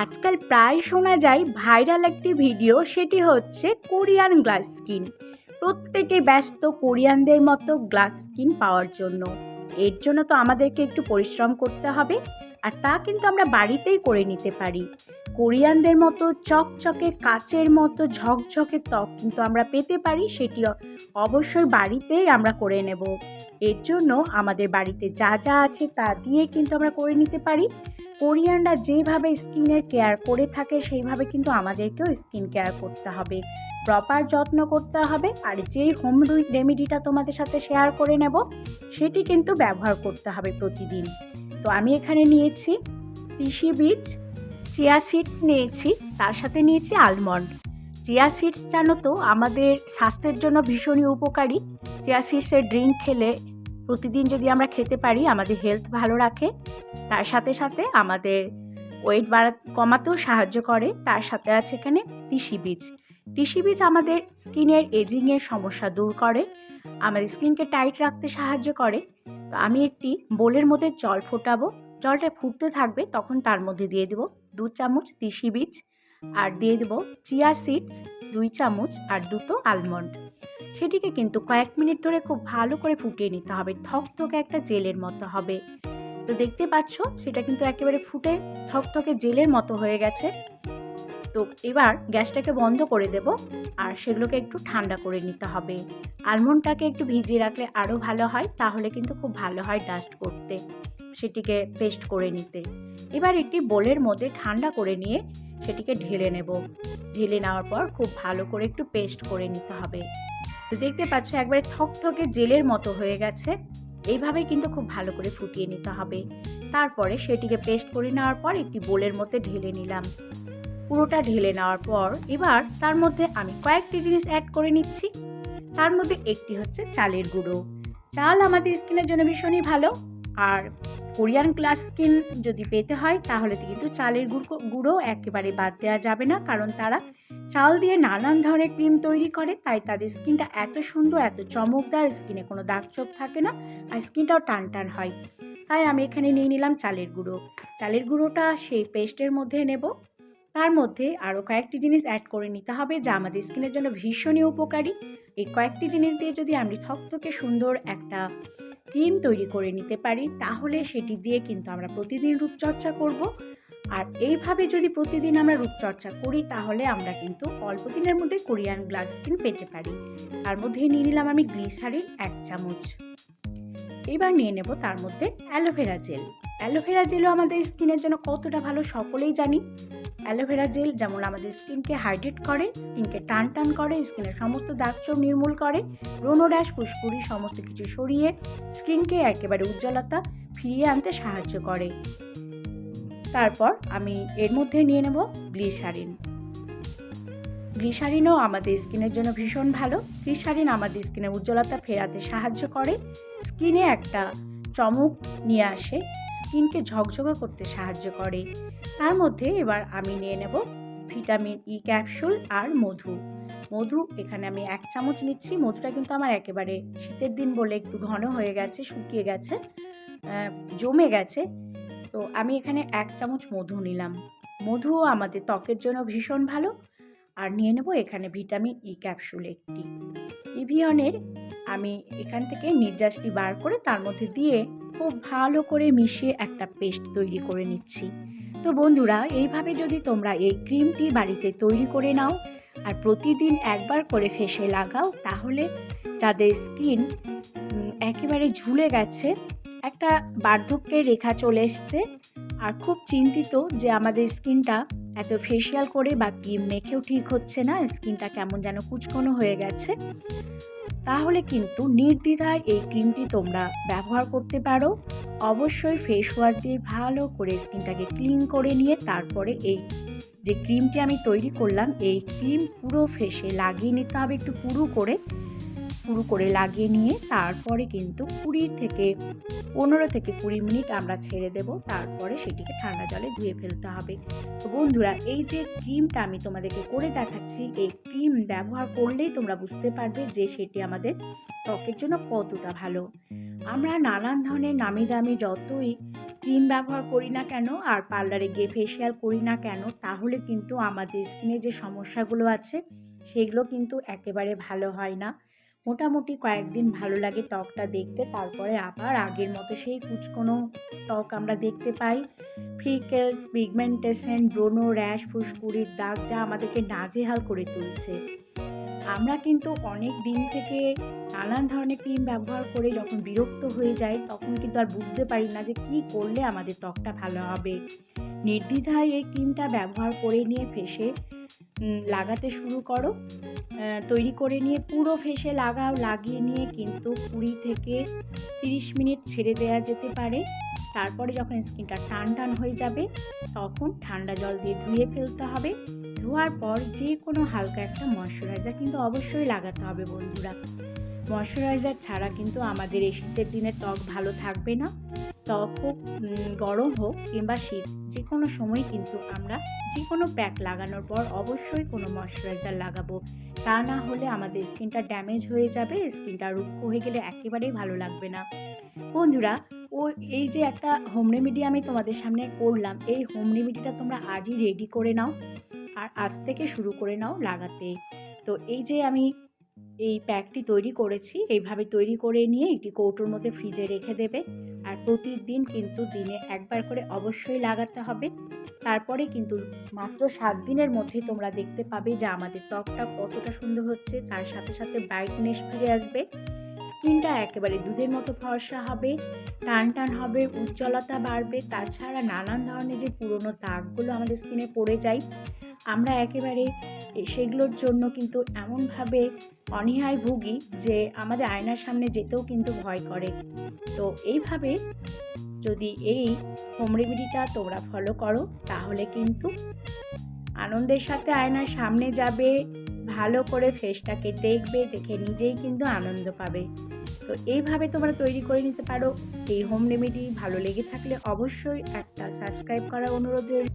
আজকাল প্রায় শোনা যায় ভাইরাল একটি ভিডিও, সেটি হচ্ছে কোরিয়ান গ্লাস স্কিন। প্রত্যেকে ব্যস্ত কোরিয়ানদের মতো গ্লাস স্কিন পাওয়ার জন্য। এর জন্য তো আমাদেরকে একটু পরিশ্রম করতে হবে, আর তা কিন্তু আমরা বাড়িতেই করে নিতে পারি। কোরিয়ানদের মতো চকচকে কাচের মতো ঝকঝকে ত্বক কিন্তু আমরা পেতে পারি, সেটি অবশ্যই বাড়িতেই আমরা করে নেব। এর জন্য আমাদের বাড়িতে যা যা আছে তা দিয়ে কিন্তু আমরা করে নিতে পারি। কোরিয়ানরা যেভাবে স্কিনের কেয়ার করে থাকে, সেইভাবে কিন্তু আমাদেরকেও স্কিন কেয়ার করতে হবে। প্রপার যত্ন করতে হবে আর যেই হোম রেমেডিটা তোমাদের সাথে শেয়ার করে নেব, সেটি কিন্তু ব্যবহার করতে হবে প্রতিদিন। তো আমি এখানে নিয়েছি তিসি বীজ, চিয়া সিডস নিয়েছি, তার সাথে নিয়েছি আলমন্ড। চিয়া সিডস জানো তো, আমাদের স্বাস্থ্যের জন্য ভীষণই উপকারী। চিয়া সিডসের ড্রিঙ্ক খেলে প্রতিদিন যদি আমরা খেতে পারি, আমাদের হেলথ ভালো রাখে, তার সাথে সাথে আমাদের ওয়েট বাড়া, কমাতেও সাহায্য করে, তার সাথে আছে এখানে তিসি বীজ তিসি বীজ আমাদের স্কিনের এজিংয়ের সমস্যা দূর করে, আমাদের স্কিনকে টাইট রাখতে সাহায্য করে। তো আমি একটি বোলের মধ্যে জল ফোটাবো, জলটা ফুটতে থাকবে, তখন তার মধ্যে দিয়ে দেবো দু চামচ তিসি বীজ আর দিয়ে দেবো চিয়া সিডস দুই চামচ আর দুটো আলমন্ড সেটিকে কিন্তু কয়েক মিনিট ধরে খুব ভালো করে ফুটিয়ে নিতে হবে। থকথকে একটা জেলের মতো হবে। তো দেখতে পাচ্ছ, সেটা কিন্তু একেবারে ফুটে থকথকে জেলের মতো হয়ে গেছে। তো এবার গ্যাসটাকে বন্ধ করে দেব আর সেগুলোকে একটু ঠান্ডা করে নিতে হবে। আলমন্ডটাকে একটু ভিজিয়ে রাখলে আরও ভালো হয়, তাহলে কিন্তু খুব ভালো হয় ডাস্ট করতে। সেটিকে পেস্ট করে নিতে। এবার একটি বোলের মধ্যে ঠান্ডা করে নিয়ে সেটিকে ঢেলে নেব। ঢেলে নেওয়ার পর খুব ভালো করে একটু পেস্ট করে নিতে হবে। তো দেখতে পাচ্ছ একবারে থকথকে জেলের মতো হয়ে গেছে। এইভাবে কিন্তু খুব ভালো করে ফুটিয়ে নিতে হবে। তারপরে সেটিকে পেস্ট করে নেওয়ার পর একটি বোলের মধ্যে ঢেলে নিলাম। পুরোটা ঢেলে নেওয়ার পর এবার তার মধ্যে আমি কয়েকটি জিনিস অ্যাড করে নিচ্ছি। তার মধ্যে একটি হচ্ছে চালের গুঁড়ো। চাল আমাদের স্কিনের জন্য ভীষণই ভালো। আর কোরিয়ান গ্লাস স্কিন যদি পেতে হয়, তাহলে কিন্তু চালের গুঁড়ো গুঁড়ো একেবারে বাদ দেওয়া যাবে না, কারণ তারা চাল দিয়ে নানান ধরনের ক্রিম তৈরি করে, তাই তাদের স্কিনটা এত সুন্দর, এত চমকদার, স্কিনে কোনো দাগ ছোপ থাকে না আর স্কিনটাও টান টান হয়। তাই আমি এখানে নিয়ে নিলাম চালের গুঁড়ো। চালের গুঁড়োটা সেই পেস্টের মধ্যে নেব। তার মধ্যে আরও কয়েকটি জিনিস অ্যাড করে নিতে হবে, যা আমাদের স্কিনের জন্য ভীষণই উপকারী। এই কয়েকটি জিনিস দিয়ে যদি আমি থকথকে সুন্দর একটা ক্রিম তৈরি করে নিতে পারি, তাহলে সেটি দিয়ে কিন্তু আমরা প্রতিদিন রূপচর্চা করব। আর এইভাবে যদি প্রতিদিন আমরা রূপচর্চা করি, তাহলে আমরা কিন্তু অল্প দিনের মধ্যে কোরিয়ান গ্লাস স্কিন পেতে পারি। তার মধ্যে নিয়ে নিলাম আমি গ্লিসারিন এক চামচ। এবার নিয়ে নেব তার মধ্যে অ্যালোভেরা জেল। অ্যালোভেরা জেলও আমাদের স্কিনের জন্য কতটা ভালো সকলেই জানি। অ্যালোভেরা জেল, যেমন আমাদের স্কিনকে হাইড্রেট করে, স্কিনকে টান টান করে, স্কিনের সমস্ত দাগ চোখ নির্মূল করে ব্রণ ড্যাশ ফুসকুড়ি সমস্ত কিছু সরিয়ে স্কিনকে একেবারে উজ্জ্বলতা ফিরিয়ে আনতে সাহায্য করে। তারপর আমি এর মধ্যে নিয়ে নেব গ্লিসারিন। গ্লিসারিনও আমাদের স্কিনের জন্য ভীষণ ভালো। গ্লিসারিন আমাদের স্কিনের উজ্জ্বলতা ফেরাতে সাহায্য করে। স্কিনে একটা চমক নিয়ে আসে, স্কিনকে ঝকঝকে করতে সাহায্য করে। তার মধ্যে এবার আমি নিয়ে নেব ভিটামিন ই ক্যাপসুল আর মধু। মধু, এখানে আমি এক চামচ নিচ্ছি। মধুটা কিন্তু আমার একেবারে শীতের দিন বলে একটু ঘন হয়ে গেছে, শুকিয়ে গেছে জমে গেছে। তো আমি এখানে এক চামচ মধু নিলাম। মধুও আমাদের ত্বকের জন্য ভীষণ ভালো। আর নিয়ে নেব এখানে ভিটামিন ই ক্যাপসুল একটি। ইভিয়নের আমি এখান থেকে নির্যাসটি বার করে তার মধ্যে দিয়ে খুব ভালো করে মিশিয়ে একটা পেস্ট তৈরি করে নিচ্ছি। তো বন্ধুরা, এইভাবে যদি তোমরা এই ক্রিমটি বাড়িতে তৈরি করে নাও আর প্রতিদিন একবার করে ফেসে লাগাও, তাহলে যাদের স্কিন একেবারে ঝুলে গেছে, একটা বার্ধক্যের রেখা চলে এসছে। আর খুব চিন্তিত যে আমাদের স্কিনটা এত ফেসিয়াল করে বা ক্রিম মেখেও ঠিক হচ্ছে না, স্কিনটা কেমন যেন কুচকোনো হয়ে গেছে। তাহলে কিন্তু নির্দ্বিধায় এই ক্রিমটি তোমরা ব্যবহার করতে পারো। অবশ্যই ফেস ওয়াশ দিয়ে ভালো করে স্কিনটাকে ক্লিন করে নিয়ে তারপরে এই যে ক্রিমটি আমি তৈরি করলাম, এই ক্রিম পুরো ফেসে লাগিয়ে নিতে হবে একটু পুরু করে। পুরু করে লাগিয়ে নিয়ে তারপরে কিন্তু কুড়ি থেকে পনেরো থেকে কুড়ি মিনিট আমরা ছেড়ে দেব, তারপরে সেটিকে ঠান্ডা জলে ধুয়ে ফেলতে হবে। তো বন্ধুরা, এই যে ক্রিমটা আমি তোমাদেরকে করে দেখাচ্ছি, এই ক্রিম ব্যবহার করলেই তোমরা বুঝতে পারবে যে সেটি আমাদের ত্বকের জন্য কতটা ভালো। আমরা নানান ধরনের নামি দামি যতই ক্রিম ব্যবহার করি না কেন, আর পার্লারে গিয়ে ফেসিয়াল করি না কেন, তাহলে কিন্তু আমাদের স্কিনে যে সমস্যাগুলো আছে, সেগুলো কিন্তু একেবারে ভালো হয় না। মোটামুটি কয়েকদিন ভালো লাগে ত্বকটা দেখতে, তারপরে আবার আগের মতো সেই কুচকোনো ত্বক আমরা দেখতে পাই। ফ্রিকেলস, পিগমেন্টেশন, ব্রোনো, র্যাশ, ফুসকুড়ির দাগ যা আমাদেরকে নাজেহাল করে তুলছে। আমরা কিন্তু অনেক দিন থেকে নানান ধরনের ক্রিম ব্যবহার করে যখন বিরক্ত হয়ে যাই, তখন কিন্তু আর বুঝতে পারি না যে কি করলে আমাদের ত্বকটা ভালো হবে। নির্দ্বিধায় এই ক্রিমটা ব্যবহার করে নিয়ে ফেসে লাগাতে শুরু করো। তৈরি করে নিয়ে পুরো ফেসে লাগাও, লাগিয়ে নিয়ে কিন্তু কুড়ি থেকে তিরিশ মিনিট ছেড়ে দেওয়া যেতে পারে। তারপরে যখন স্কিনটা টান টান হয়ে যাবে, তখন ঠান্ডা জল দিয়ে ধুয়ে ফেলতে হবে। ধোয়ার পর যে কোনো হালকা একটা ময়শ্চারাইজার কিন্তু অবশ্যই লাগাতে হবে বন্ধুরা। ময়শ্চারাইজার ছাড়া কিন্তু আমাদের এই শীতের দিনে ত্বক ভালো থাকবে না। ত্বক হোক গরম হোক কিংবা শীত, যে কোনো সময় কিন্তু আমরা যে কোনো প্যাক লাগানোর পর অবশ্যই কোনো ময়শ্চারাইজার লাগাবো। তা না হলে আমাদের স্কিনটা ড্যামেজ হয়ে যাবে স্কিনটা রুক্ষ হয়ে গেলে একেবারেই ভালো লাগবে না। বন্ধুরা, ও, এই যে একটা হোম রেমেডি আমি তোমাদের সামনে করলাম, এই হোম রেমেডিটা তোমরা আজই রেডি করে নাও। আর আজ থেকে শুরু করে নাও লাগাতে। তো এই যে আমি এই প্যাকটি তৈরি করেছি, এইভাবে তৈরি করে নিয়ে এটি কৌটোর মধ্যে ফ্রিজে রেখে দেবে। আর প্রতিদিন কিন্তু দিনে একবার করে অবশ্যই লাগাতে হবে। তারপরে কিন্তু মাত্র সাত দিনের মধ্যে তোমরা দেখতে পাবে যে আমাদের ত্বকটা কতটা সুন্দর হচ্ছে, তার সাথে সাথে ব্রাইটনেস ফিরে আসবে। স্কিনটা একেবারে দুধের মতো ফর্সা হবে, টান টান হবে, উজ্জ্বলতা বাড়বে। তাছাড়া নানান ধরনের যে পুরনো দাগগুলো আমাদের স্কিনে পড়ে যায় আমরা একেবারে সেগুলোর জন্য কিন্তু এমনভাবে অনীহায় ভুগি যে আমাদের আয়নার সামনে যেতেও কিন্তু ভয় করে। তো এইভাবে যদি এই হোম রেমেডিটা তোমরা ফলো করো, তাহলে কিন্তু আনন্দের সাথে আয়নার সামনে যাবে, ভালো করে ফেসটাকে দেখবে, দেখে নিজেই কিন্তু আনন্দ পাবে। তো এইভাবে তোমরা তৈরি করে নিতে পারো। এই হোম রেমেডি ভালো লেগে থাকলে অবশ্যই একটা সাবস্ক্রাইব করার অনুরোধ।